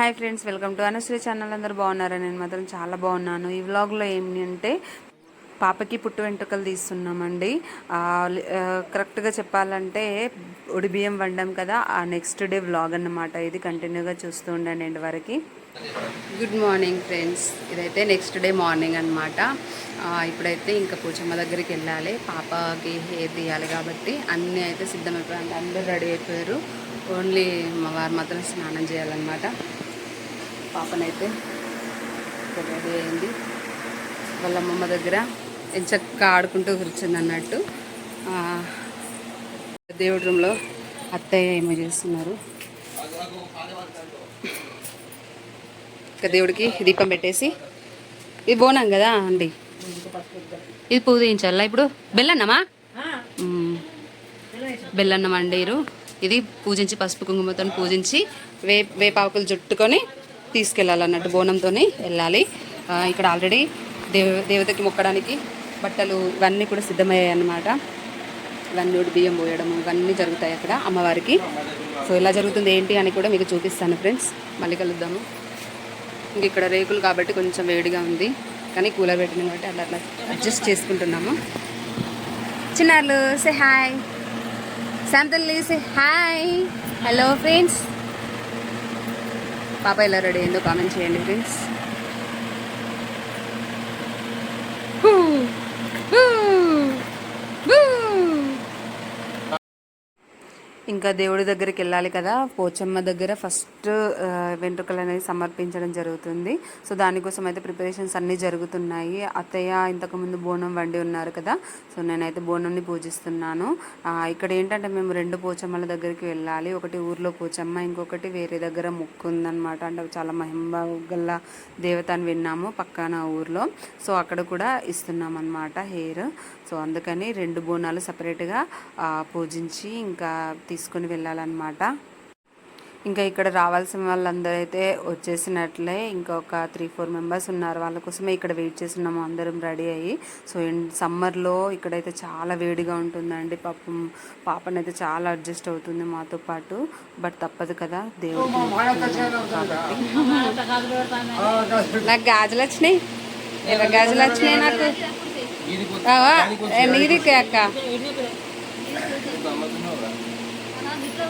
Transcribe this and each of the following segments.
Hi friends welcome to Anushree channel. అందరూ బాగున్నారా? నేను మాత్రం చాలా బాగున్నాను. ఈ వ్లాగ్లో ఏంటంటే పాపకి పుట్టు వెంట్రుకలు తీస్తున్నామండి. కరెక్ట్గా చెప్పాలంటే ఉడిబియ్యం వండాం కదా ఆ నెక్స్ట్ డే వ్లాగ్ అన్నమాట. ఇది కంటిన్యూగా చూస్తూ ఉండండి ఎండ్ వరకు. Good morning friends. ఇదైతే నెక్స్ట్ డే మార్నింగ్ అనమాట ఇప్పుడైతే ఇంకా పూచమ్మ దగ్గరికి వెళ్ళాలి. పాపకి హెయిర్ తీయాలి కాబట్టి అన్నీ అయితే సిద్ధమైపోయాయి అందరూ రెడీ అయిపోయారు. ఓన్లీ మా వారు మాత్రం స్నానం చేయాలన్నమాట. పాపనైతే రెడీ అయింది. వాళ్ళ అమ్మమ్మ దగ్గర ఎంచక్క ఆడుకుంటూ కూర్చుంది అన్నట్టు. దేవుడి రూమ్లో అత్తయ్య ఏమో చేస్తున్నారు. ఇక దేవుడికి దీపం పెట్టేసి ఇది బోనాం కదా అండి? ఇది పువ్వు తీయించాలా ఇప్పుడు? బెల్లన్నమా. బెల్లన్నం అండీరు ఇది పూజించి పసుపు కుంకుమతో పూజించి వే వేపాకులు చుట్టుకొని తీసుకెళ్ళాలన్నట్టు బోనంతోనే వెళ్ళాలి. ఇక్కడ ఆల్రెడీ దేవ దేవతకి మొక్కడానికి బట్టలు ఇవన్నీ కూడా సిద్ధమయ్యాయి అన్నమాట ఇవన్నీ కూడా బియ్యం పోయడము ఇవన్నీ జరుగుతాయి అక్కడ అమ్మవారికి. సో ఎలా జరుగుతుంది ఏంటి అని కూడా మీకు చూపిస్తాను ఫ్రెండ్స్. మళ్ళీ కలుద్దాము. ఇంక ఇక్కడ రేకులు కాబట్టి కొంచెం వేడిగా ఉంది. కానీ కూలర్ పెట్టిన కాబట్టి అట్లా అట్లా అడ్జస్ట్ చేసుకుంటున్నాము. చిన్నారులు say hi శాంతల్లి say hi hello friends పాప ఎలా రెడీ అయిందో కామెంట్ చేయండి ఫ్రెండ్స్ ఇంకా దేవుడి దగ్గరికి వెళ్ళాలి కదా. పోచమ్మ దగ్గర ఫస్ట్ వెంట్రుకలు అనేది సమర్పించడం జరుగుతుంది. సో దానికోసం అయితే ప్రిపరేషన్స్ అన్నీ జరుగుతున్నాయి. అత్తయ్య ఇంతకుముందు బోనం వండి ఉన్నారు కదా. సో నేనైతే బోనంని పూజిస్తున్నాను. ఇక్కడ ఏంటంటే మేము రెండు పోచమ్మల దగ్గరికి వెళ్ళాలి. ఒకటి ఊర్లో పోచమ్మ ఇంకొకటి వేరే దగ్గర ముక్కు ఉందన్నమాట. అంటే చాలా మహిమ గల్ల దేవత అని విన్నాము పక్కన ఊర్లో. సో అక్కడ కూడా ఇస్తున్నాం అనమాట హెయిర్. సో అందుకని రెండు బోనాలు సపరేట్గా పూజించి ఇంకా తీసుకొని వెళ్ళాలన్నమాట. ఇంకా ఇక్కడ రావాల్సిన వాళ్ళందరూ అయితే వచ్చేసినట్లే ఇంకా ఒక త్రీ ఫోర్ మెంబర్స్ ఉన్నారు. వాళ్ళ కోసమే ఇక్కడ వెయిట్ చేస్తున్నాము. అందరం రెడీ అయ్యి. సో సమ్మర్లో ఇక్కడైతే చాలా వేడిగా ఉంటుందండి. పాపం పాపనైతే చాలా అడ్జస్ట్ అవుతుంది మాతో పాటు. బట్ తప్పదు కదా దేవుడు నాకు గాజులు వచ్చినాయి. ఎలా గాజులు వచ్చినాయి నాకు? అక్క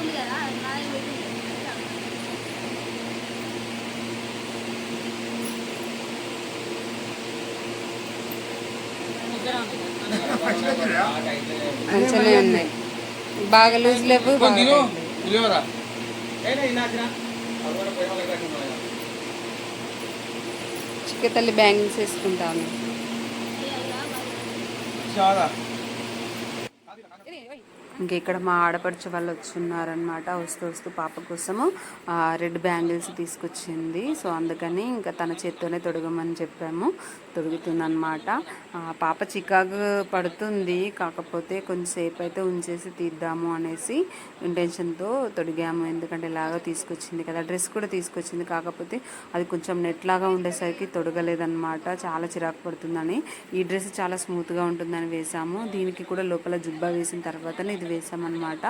మంచిగానే ఉన్నాయి. బాగా లూజ్ లేవు చిక్క తల్లి బ్యాంగిల్స్ వేసుకుంటాను. ఇంక ఇక్కడ మా ఆడపడుచు వాళ్ళు వచ్చున్నారనమాట వస్తూ వస్తూ పాప కోసము రెడ్ బ్యాంగిల్స్ తీసుకొచ్చింది. సో అందుకని ఇంకా తన చేత్తోనే తొడగమని చెప్పాము. తొడుగుతుందన్నమాట పాప చికాకు పడుతుంది. కాకపోతే కొంచెంసేపు అయితే ఉంచేసి తీద్దాము అనేసి ఇంటెన్షన్తో తొడిగాము. ఎందుకంటే ఇలాగా తీసుకొచ్చింది కదా డ్రెస్ కూడా తీసుకొచ్చింది. కాకపోతే అది కొంచెం నెట్ లాగా ఉండేసరికి తొడగలేదన్నమాట. చాలా చిరాకు పడుతుందని. ఈ డ్రెస్ చాలా స్మూత్గా ఉంటుందని వేసాము దీనికి కూడా లోపల జుబ్బా వేసిన తర్వాతనే ఇది వేసామన్నమాట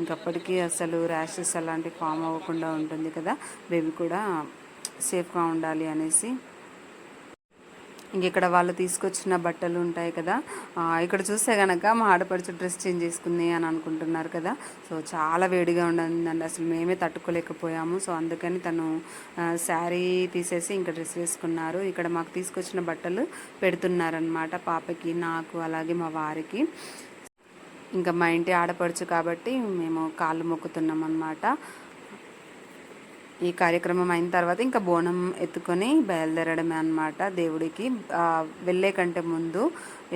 ఇంకప్పటికీ అసలు ర్యాషెస్ అలాంటివి ఫామ్ అవ్వకుండా ఉంటుంది కదా. బేబీ కూడా సేఫ్గా ఉండాలి అనేసి ఇక్కడ వాళ్ళు తీసుకొచ్చిన బట్టలు ఉంటాయి కదా. ఇక్కడ చూస్తే కనుక మా ఆడపడుచు డ్రెస్ చేంజ్ చేసుకుంది అని అనుకుంటున్నారు కదా. సో చాలా వేడిగా ఉండిందండి అసలు మేమే తట్టుకోలేకపోయాము. సో అందుకని తను శారీ తీసేసి ఇంకా డ్రెస్ వేసుకున్నారు. ఇక్కడ మాకు తీసుకొచ్చిన బట్టలు పెడుతున్నారనమాట పాపకి నాకు అలాగే మా వారికి. ఇంకా మా ఇంటి ఆడపడుచు కాబట్టి మేము కాళ్ళు మొక్కుతున్నాం అనమాట ఈ కార్యక్రమం అయిన తర్వాత ఇంకా బోనం ఎత్తుకొని బయలుదేరడమే అన్నమాట దేవుడికి. వెళ్ళే కంటే ముందు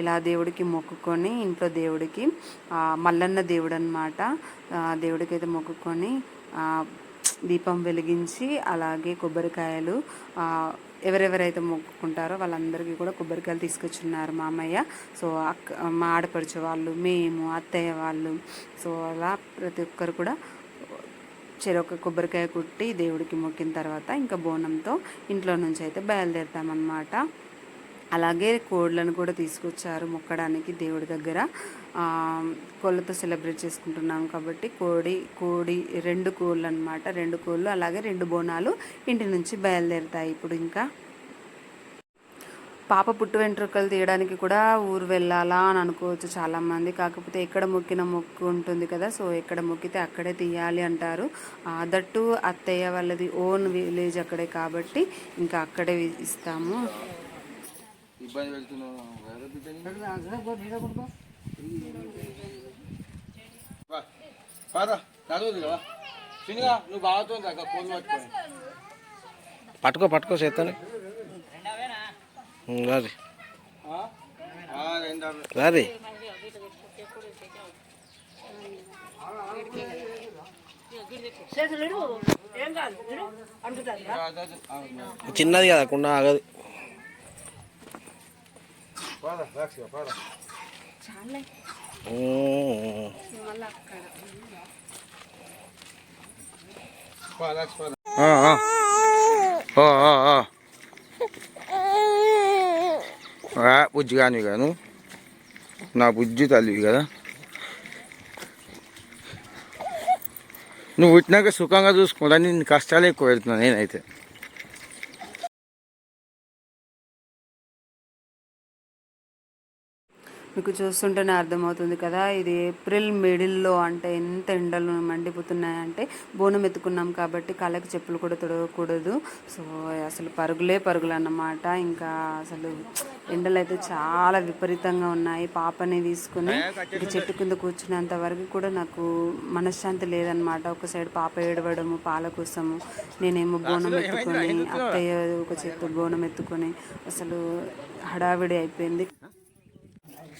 ఇలా దేవుడికి మొక్కుకొని ఇంట్లో దేవుడికి మల్లన్న దేవుడు అనమాట దేవుడికి అయితే మొక్కుకొని దీపం వెలిగించి అలాగే కొబ్బరికాయలు ఎవరెవరైతే మొక్కుకుంటారో వాళ్ళందరికీ కూడా కొబ్బరికాయలు తీసుకొచ్చున్నారు మామయ్య. సో అక్క మా ఆడపడుచు వాళ్ళు మేము అత్తయ్య వాళ్ళు సో అలా ప్రతి ఒక్కరు కూడా చెరొక కొబ్బరికాయ కుట్టి దేవుడికి మొక్కిన తర్వాత ఇంకా బోనంతో ఇంట్లో నుంచి అయితే బయలుదేరుతామన్నమాట. అలాగే కోళ్ళను కూడా తీసుకొచ్చారు మొక్కడానికి దేవుడి దగ్గర. కోళ్ళతో సెలబ్రేట్ చేసుకుంటున్నాం కాబట్టి కోడి కోడి రెండు కోళ్ళు అనమాట రెండు కోళ్ళు అలాగే రెండు బోనాలు ఇంటి నుంచి బయలుదేరుతాయి ఇప్పుడు ఇంకా. పాప పుట్టు వెంట్రుకలు తీయడానికి కూడా ఊరు వెళ్ళాలా అని అనుకోవచ్చు చాలామంది. కాకపోతే ఎక్కడ మొక్కిన మొక్కు ఉంటుంది కదా సో ఎక్కడ మొక్కితే అక్కడే తీయాలి అంటారు. ఆ, దట్టు అత్తయ్య వాళ్ళది ఓన్ విలేజ్ అక్కడే కాబట్టి ఇంకా అక్కడే ఇస్తాము. పట్టుకో పట్టుకో చేస్తాను రాది ఆ? ఆ, రెండు అవి. రాది ఆ, చదువు. ఆ, చిన్నది కదా కుండ ఆగదు పారా, రాక్షిగా, పారా. ఉమ్. పా, రాక్షి, పారా. ఆ, బుజ్జి కానివి కాను నా బుజ్జి తల్లివి కదా? నువ్వు పుట్టినాక సుఖంగా చూసుకోవడానికి నేను కష్టాలు ఎక్కువ పెడుతున్నాను నేనైతే. మీకు చూస్తుంటేనే అర్థమవుతుంది కదా ఇది ఏప్రిల్ మిడిల్లో అంటే ఎంత ఎండలు మండిపోతున్నాయంటే బోనం ఎత్తుకున్నాం కాబట్టి కాళ్ళకి చెప్పులు కూడా తొడగకూడదు. సో అసలు పరుగులే పరుగులు అన్నమాట. ఇంకా అసలు ఎండలు అయితే చాలా విపరీతంగా ఉన్నాయి. పాపని తీసుకుని ఇక చెట్టు కింద కూర్చున్నంత వరకు కూడా నాకు మనశ్శాంతి లేదనమాట ఒక సైడ్ పాప ఏడవడము పాల కోసము నేనేమో బోనం ఎత్తుకొని అత్తయ్య ఒక చెట్టు బోనం ఎత్తుకొని అసలు హడావిడి అయిపోయింది.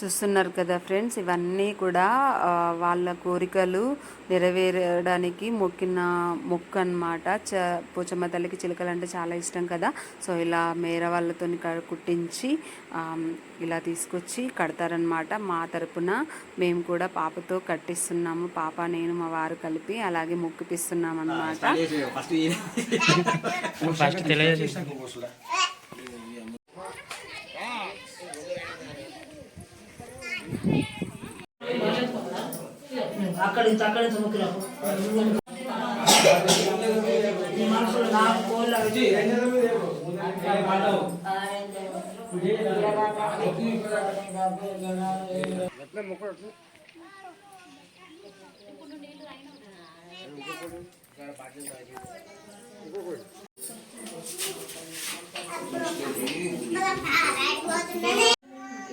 చూస్తున్నారు కదా ఫ్రెండ్స్ ఇవన్నీ కూడా వాళ్ళ కోరికలు నెరవేరడానికి మొక్కిన మొక్కు అనమాట చ పోచమ్మ తల్లికి చిలుకలు అంటే చాలా ఇష్టం కదా. సో ఇలా మేర వాళ్ళతో కుట్టించి ఇలా తీసుకొచ్చి కడతారనమాట మా తరపున మేము కూడా పాపతో కట్టిస్తున్నాము. పాప నేను మా వారు కలిపి అలాగే మొక్కిపిస్తున్నాం అనమాట అక్కడి నుంచి అక్కడి నుంచి మొక్కినప్పుడు నీ మనసులో నాకు కోళ్ళు అవి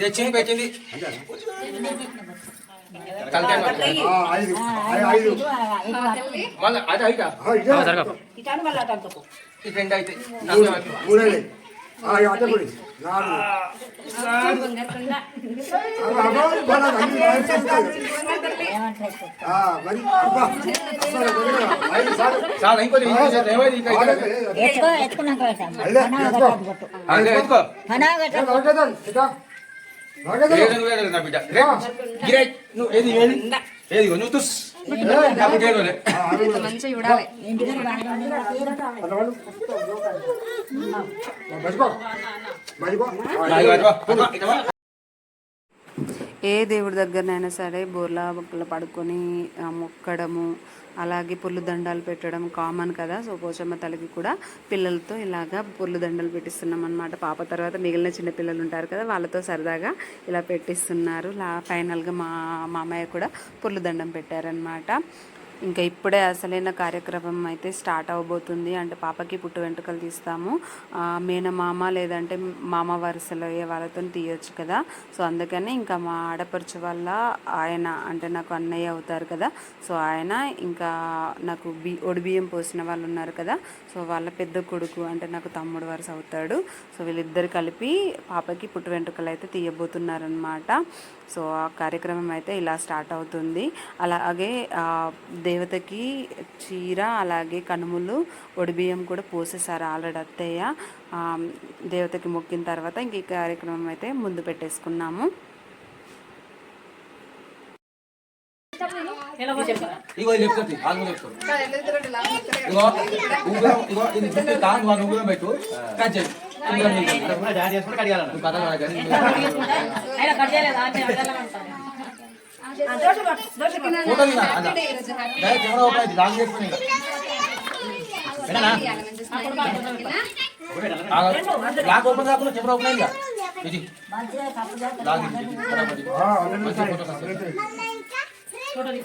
తెచ్చింది పెట్టింది. మళ్ళా అది అయితా. అయితే తలకాయ పట్టుకో. చాలా ఇంకోటి ఇంకోటి చేద్దాం. ఏమైంది ఇంకా ఇక్కడ? ఎత్తుకో ఎత్తుకున్నాక ఎత్తుకో. నా బిడ్డ. ఏది నువ్వు తుస్. అయ్యో, అదిగో, అదిగో, ఇదిగో. ఏ దేవుడి దగ్గరనైనా సరే బోర్లా బొక్కలు పడుకొని మొక్కడము అలాగే పుల్లు దండాలు పెట్టడం కామన్ కదా. సో పోచమ్మ తల్లికి కూడా పిల్లలతో ఇలాగా పుల్లు దండలు పెట్టిస్తున్నాం అనమాట పాప తర్వాత మిగిలిన చిన్న పిల్లలు ఉంటారు కదా వాళ్ళతో సరదాగా ఇలా పెట్టిస్తున్నారు. లా ఫైనల్గా మా మామయ్య కూడా పుల్లు దండం పెట్టారనమాట ఇంకా ఇప్పుడే అసలైన కార్యక్రమం అయితే స్టార్ట్ అవబోతుంది. అంటే పాపకి పుట్టు వెంట్రుకలు తీస్తాము. మేనమామ లేదంటే మామ వరుసలో అయ్యే వాళ్ళతో తీయొచ్చు కదా. సో అందుకని ఇంకా మా ఆడపడుచు వల్ల ఆయన అంటే నాకు అన్నయ్య అవుతారు కదా. సో ఆయన ఇంకా నాకు బి ఒడి బియ్యం పోసిన వాళ్ళు ఉన్నారు కదా. సో వాళ్ళ పెద్ద కొడుకు అంటే నాకు తమ్ముడు వరుస అవుతాడు. సో వీళ్ళిద్దరు కలిపి పాపకి పుట్టు వెంట్రుకలు అయితే తీయబోతున్నారనమాట సో ఆ కార్యక్రమం అయితే ఇలా స్టార్ట్ అవుతుంది. అలాగే దేవతకి చీర అలాగే కనుములు ఒడిబియ్యం కూడా పోసేసారు ఆల్రెడీ అత్తయ్య. దేవతకి మొక్కిన తర్వాత ఇంక ఈ కార్యక్రమం అయితే ముందు పెట్టేసుకున్నాము. ఇగో చెప్తుంది ఆగు చెప్తాను ఇగో ఇది చుట్టూ తాను వాడు ఉంగరం పెట్టు. కట్ చేయి. కెమెరా ఓపెన్ కాకుండా కెమెరా ఓపెన్ అయిందా? ఇది. లాగ్ ఫోటోస్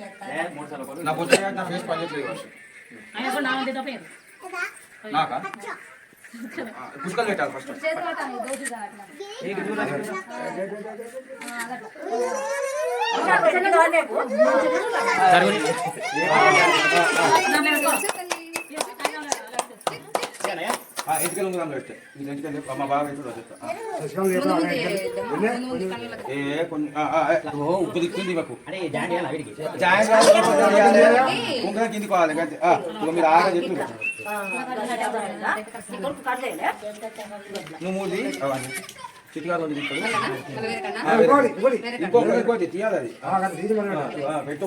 వస్తాయి. నా ఫేస్ పనిచేయట్లేదు నాకా? ఆ, పుస్తకాలు పెట్టాలి ఫస్ట్. ఎంటికలు ఉంగరం పెట్టే ఇది ఎంటికలు మా బాగా పెట్టు చెప్తా. ఏ కొన్ని ఉప్పు దిక్కుంది మాకు ఆ, ఇక మీరు ఆగా చెప్పు నువ్వు. ఆ, వేరే. ఇంకొకటి ఇంకోటి తీయాలి అది. పెట్టు.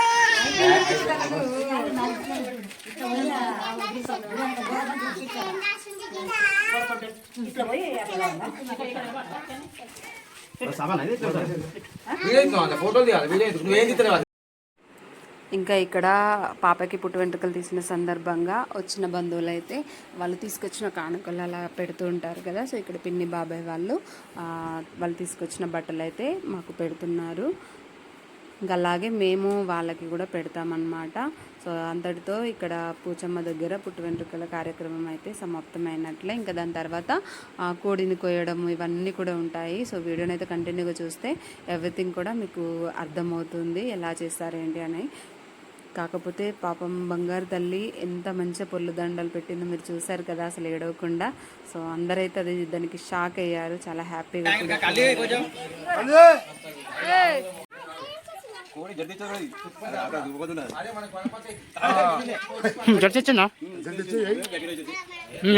ఇంకా ఇక్కడ పాపకి పుట్టు వెంట్రుకలు తీసిన సందర్భంగా వచ్చిన బంధువులు అయితే వాళ్ళు తీసుకొచ్చిన కానుకలు అలా పెడుతూ ఉంటారు కదా. సో ఇక్కడ పిన్ని బాబాయ్ వాళ్ళు వాళ్ళు తీసుకొచ్చిన బట్టలు అయితే మాకు పెడుతున్నారు. ఇంకా అలాగే మేము వాళ్ళకి కూడా పెడతామన్నమాట. సో అంతటితో ఇక్కడ పూచమ్మ దగ్గర పుట్టు వెంట్రుకల కార్యక్రమం అయితే సమాప్తమైనట్లే. ఇంకా దాని తర్వాత ఆ, కోడిని కోయడం ఇవన్నీ కూడా ఉంటాయి. సో వీడియోని అయితే కంటిన్యూగా చూస్తే ఎవ్రీథింగ్ కూడా మీకు అర్థమవుతుంది. ఎలా చేస్తారు ఏంటి అని. కాకపోతే పాపం బంగారు తల్లి ఎంత మంచి పొల్లు దండలు పెట్టిందో మీరు చూసారు కదా అసలు ఏడవకుండా. సో అందరైతే అది దానికి షాక్ అయ్యారు. చాలా హ్యాపీగా జడ్చిచ్చిందా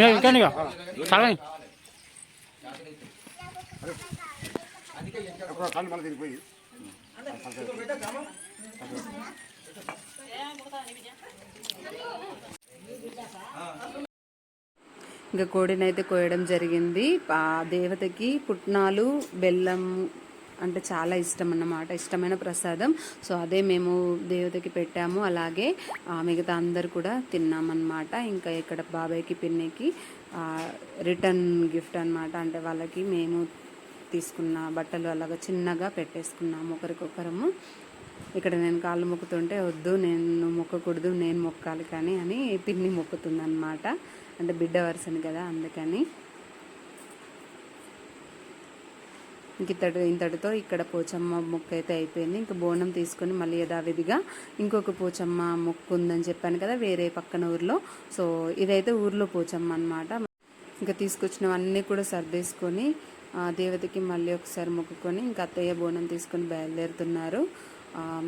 ఇంకా చాలా. ఇంకా కోడిని అయితే కోయడం జరిగింది. ఆ దేవతకి పుట్నాలు బెల్లం అంటే చాలా ఇష్టం అన్నమాట ఇష్టమైన ప్రసాదం. సో అదే మేము దేవతకి పెట్టాము. అలాగే మిగతా అందరు కూడా తిన్నామన్నమాట. ఇంకా ఇక్కడ బాబాయ్కి పిన్నికి రిటర్న్ గిఫ్ట్ అన్నమాట. అంటే వాళ్ళకి మేము తీసుకున్న బట్టలు అలాగా చిన్నగా పెట్టేసుకున్నాము ఒకరికొకరము. ఇక్కడ నేను కాళ్ళు మొక్కుతుంటే వద్దు నేను మొక్కకూడదు నేను మొక్కాలి కానీ అని పిన్ని మొక్కుతుందన్నమాట. అంటే బిడ్డ వరుసని కదా అందుకని. ఇంక ఇతడు ఇంతటితో ఇక్కడ పోచమ్మ మొక్క అయితే అయిపోయింది. ఇంకా బోనం తీసుకొని మళ్ళీ యథావిధిగా ఇంకొక పోచమ్మ మొక్కు ఉందని చెప్పాను కదా వేరే పక్కన ఊర్లో. సో ఇదైతే ఊర్లో పోచమ్మ అనమాట ఇంకా తీసుకొచ్చినవన్నీ కూడా సర్దేసుకొని దేవతకి మళ్ళీ ఒకసారి మొక్కుకొని ఇంకా అత్తయ్య బోనం తీసుకొని బయలుదేరుతున్నారు.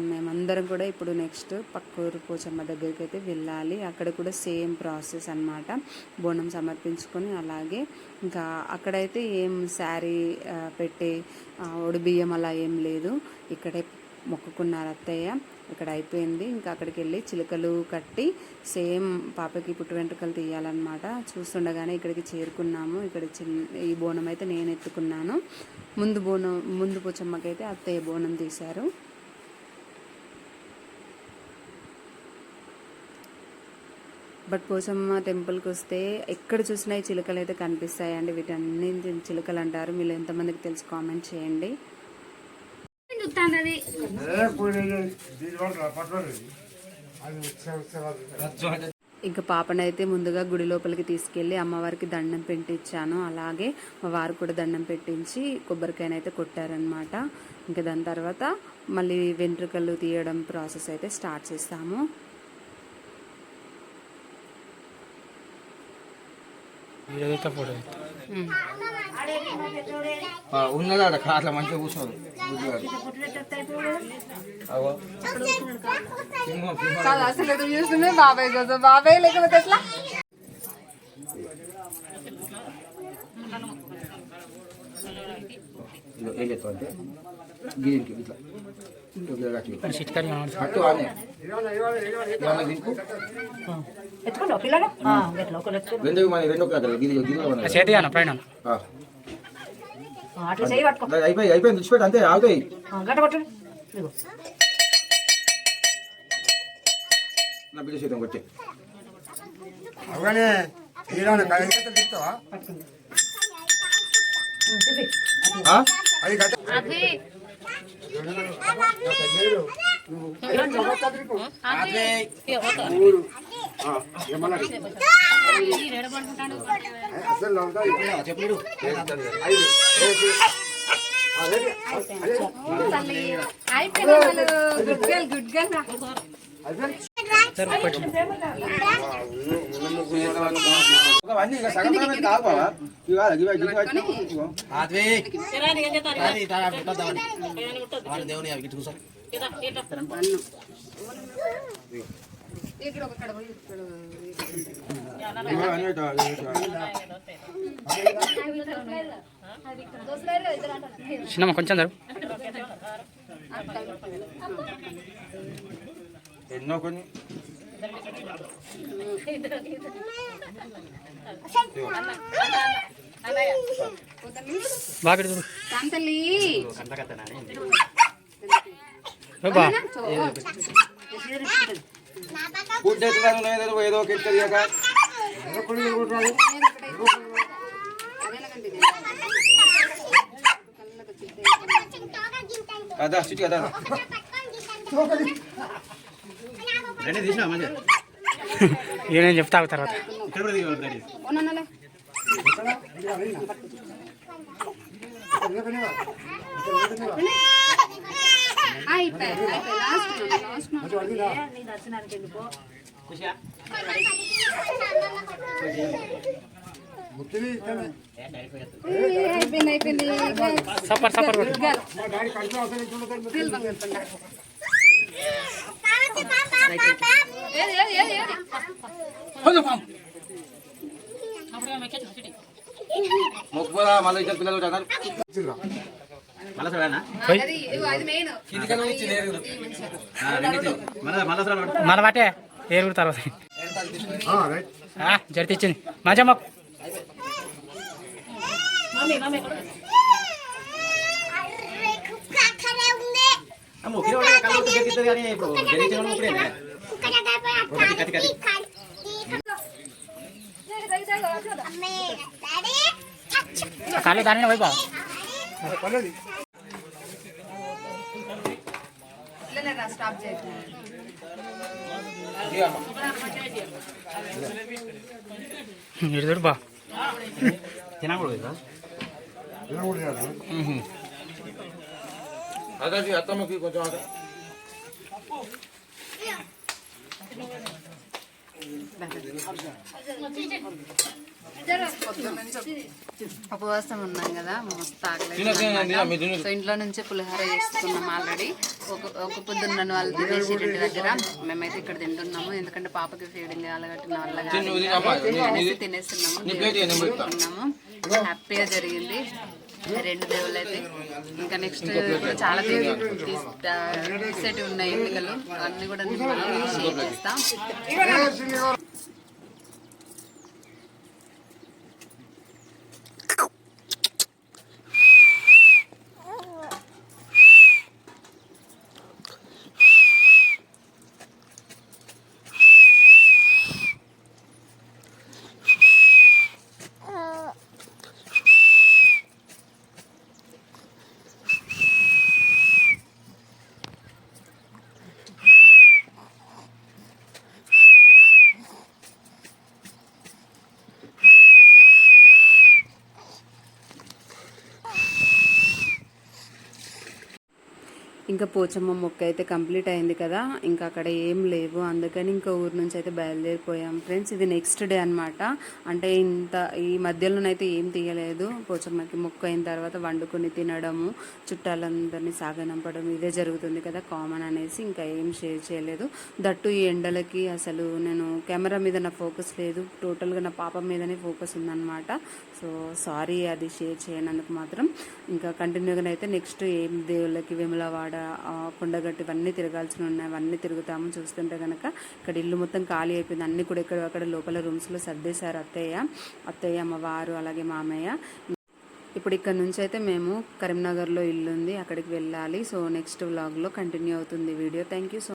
మేమందరం కూడా ఇప్పుడు నెక్స్ట్ పక్కూరు పోచమ్మ దగ్గరికి అయితే వెళ్ళాలి. అక్కడ కూడా సేమ్ ప్రాసెస్ అన్నమాట. బోనం సమర్పించుకొని అలాగే ఇంకా అక్కడైతే ఏం శారీ పెట్టే ఒడిబియ్యం అలా ఏం లేదు. ఇక్కడే మొక్కుకున్నారు అత్తయ్య. ఇక్కడ అయిపోయింది. ఇంకా అక్కడికి వెళ్ళి చిలుకలు కట్టి సేమ్ పాపకి పుట్టు వెంట్రుకలు తీయాలన్నమాట. చూస్తుండగానే ఇక్కడికి చేరుకున్నాము. ఇక్కడ చిన్న ఈ బోనం అయితే నేను ఎత్తుకున్నాను. ముందు బోనం ముందు పోచమ్మకైతే అత్తయ్య బోనం తీశారు. బట్ పోచమ్మ టెంపుల్కి వస్తే ఎక్కడ చూసినా ఈ చిలుకలు అయితే కనిపిస్తాయండి. వీటన్ని చిలుకలు అంటారు. మీరు ఎంతమందికి తెలిసి కామెంట్ చేయండి. ఇంకా పాపనైతే ముందుగా గుడి లోపలికి తీసుకెళ్ళి అమ్మవారికి దండం పెట్టించాను. అలాగే మా వారు కూడా దండం పెట్టించి కొబ్బరికాయనైతే కొట్టారనమాట ఇంకా దాని తర్వాత మళ్ళీ వెంట్రుకలు తీయడం ప్రాసెస్ అయితే స్టార్ట్ చేస్తాము. వీడియో ఫోటో ఉన్నదా మంచిగా గారు అగో. సింహం సింహం అసలు ఎదురు చూస్తుంది బాబాయ్ కోసం బాబాయ్ లేకపోతే ఎట్లా? ఏం చెప్తావు అంటే? గిరికి ఇట్లా. అయిపోయి అయిపోయింది విడిచిపెట్టి అంతే ఆగుతాయి. నా బిడ్డ కొట్టే. అవగానే? అది కట్ట అవన్నీ ఇక సగం సగం ఎందుకు ఇటు, ఇటు, ఇటు. చిన్నమ్మ కొంచెం ఎన్నో కొన్ని ఫుడ్ ఎత్తుతాను నేను ఏదో ఒక ఎత్తు తీయక. అదా చిట్టి కదా నేను చెప్తా తర్వాత నీ దర్శనానికి వెళ్ళిపో అయిపోయింది అయిపోయింది సపర్ సపర్ కొట్టు మొక్కుపోదా మళ్ళీ ఇద్దరు పిల్లలు అన్నారు పోయి మళ్ళీ వాటే ఏరుగురు తర్వాత రైట్ జరితి ఇచ్చింది మంచిగా మాకు ఆ ముగ్గురు వాళ్ళ కళ్ళు ఒకటి గట్టిస్తుంది కానీ ఇప్పుడు గెలిచిన వాళ్ళు ముగ్గురేనా? ఒకటి కత్తి కత్తి కాళ్ళు దాని పోయి బా స్టాప్ చేయకు ఇటు చూడు బా తినకూడదు అదే అత్తమ్మకి కొంచెం అదే. ఉపవాసం ఉన్నాం కదా మస్తు. సో ఇంట్లో నుంచే పులిహోర చేసుకున్నాం ఆల్రెడీ ఒక ఒక పొద్దున్న వాళ్ళు తినేసి ఇంటి దగ్గర. మేమైతే ఇక్కడ తింటున్నాము ఎందుకంటే పాపకి ఫీడింగ్ అలగట్టిన పెడతా. తినేస్తున్నాము హ్యాపీగా జరిగింది. రెండు దేవుళ్ళు అయితే. ఇంకా నెక్స్ట్ చాలా దేవుళ్ళు తీసేటి ఉన్నాయి ఎన్నికలు అన్ని కూడా షేర్ చేస్తాం. ఇంకా పోచమ్మ మొక్క అయితే కంప్లీట్ అయింది కదా. ఇంకా అక్కడ ఏం లేవు. అందుకని ఇంకా ఊరు నుంచి అయితే బయలుదేరిపోయాం. ఫ్రెండ్స్ ఇది నెక్స్ట్ డే అన్నమాట. అంటే ఇంత ఈ మధ్యలోనైతే ఏం తీయలేదు. పోచమ్మకి మొక్క అయిన తర్వాత వండుకొని తినడము చుట్టాలందరినీ సాగనంపడం ఇదే జరుగుతుంది కదా కామన్ అనేసి ఇంకా ఏం షేర్ చేయలేదు. దట్టు ఈ ఎండలకి అసలు నేను కెమెరా మీద నా ఫోకస్ లేదు. టోటల్గా నా పాప మీదనే ఫోకస్ ఉందన్నమాట. సో సారీ అది షేర్ చేయనందుకు మాత్రం. ఇంకా కంటిన్యూగా అయితే నెక్స్ట్ ఏం దేవుళ్ళకి విమలవాడ కొండగట్టు ఇవన్నీ తిరగాల్సిన ఉన్నాయి. అవన్నీ తిరుగుతాము. చూస్తుంటే కనుక ఇక్కడ ఇల్లు మొత్తం ఖాళీ అయిపోయింది. అన్ని కూడా ఇక్కడ అక్కడ లోపల రూమ్స్లో సర్దేశారు అత్తయ్య. అత్తయ్య అమ్మవారు అలాగే మామయ్య. ఇప్పుడు ఇక్కడ నుంచి అయితే మేము కరీంనగర్లో ఇల్లు ఉంది అక్కడికి వెళ్ళాలి. సో నెక్స్ట్ వ్లాగ్లో కంటిన్యూ అవుతుంది వీడియో. Thank you so